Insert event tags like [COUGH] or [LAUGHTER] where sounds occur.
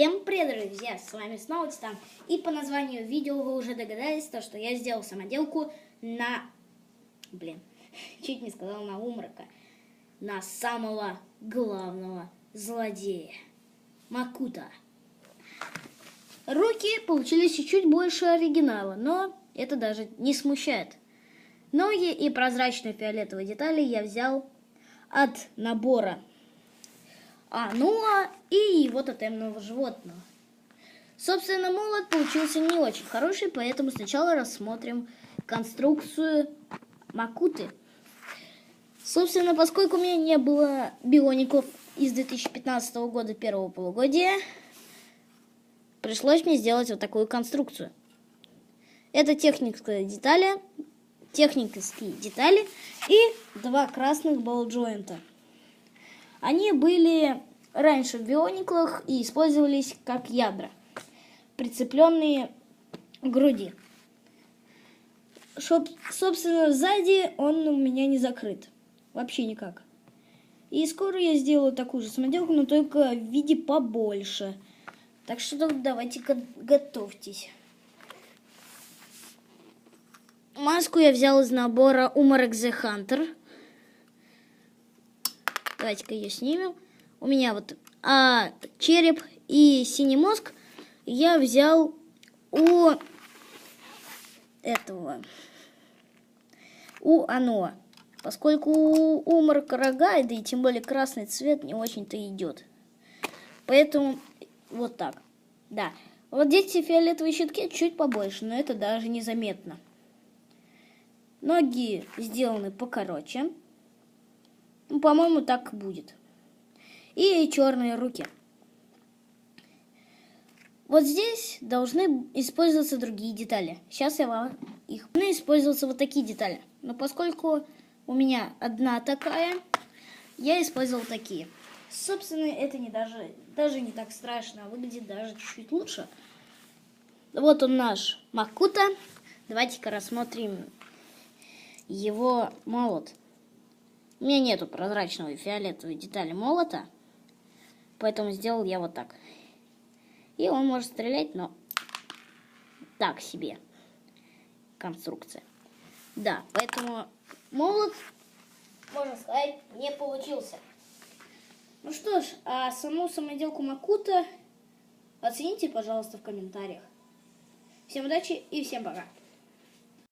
Всем привет, друзья! С вами снова Титан. И по названию видео вы уже догадались, то, что я сделал самоделку на... Блин, [LAUGHS] чуть не сказал на умрака. На самого главного злодея. Макута. Руки получились чуть-чуть больше оригинала, но это даже не смущает. Ноги и прозрачные фиолетовые детали я взял от набора а Нуа и его тотемного животного. Собственно, молот получился не очень хороший, поэтому сначала рассмотрим конструкцию Макуты. Собственно, поскольку у меня не было биоников из 2015 года первого полугодия, пришлось мне сделать вот такую конструкцию. Это технические детали, технические детали и два красных болл-джойнта. Они были раньше в биониклах и использовались как ядра, прицепленные к груди. Шоб, собственно, сзади он у меня не закрыт. Вообще никак. И скоро я сделаю такую же самоделку, но только в виде побольше. Так что давайте готовьтесь. Маску я взял из набора Umar the Hunter. Давайте-ка ее снимем. У меня вот а, череп и синий мозг я взял у этого, у Аноа. Поскольку у Марка рога, да и тем более красный цвет не очень-то идет. Поэтому вот так. Да. Вот здесь фиолетовые щитки чуть побольше, но это даже незаметно. Ноги сделаны покороче. Ну, по-моему, так будет. И черные руки. Вот здесь должны использоваться другие детали. Сейчас я вам их... Должны использоваться вот такие детали. Но поскольку у меня одна такая, я использовал такие. Собственно, это не даже, даже не так страшно, а выглядит даже чуть-чуть лучше. Вот он наш Макута. Давайте-ка рассмотрим его молот. У меня нету прозрачного и фиолетовой детали молота, поэтому сделал я вот так. И он может стрелять, но так себе конструкция. Да, поэтому молот, можно сказать, не получился. Ну что ж, а саму самоделку Макута оцените, пожалуйста, в комментариях. Всем удачи и всем пока.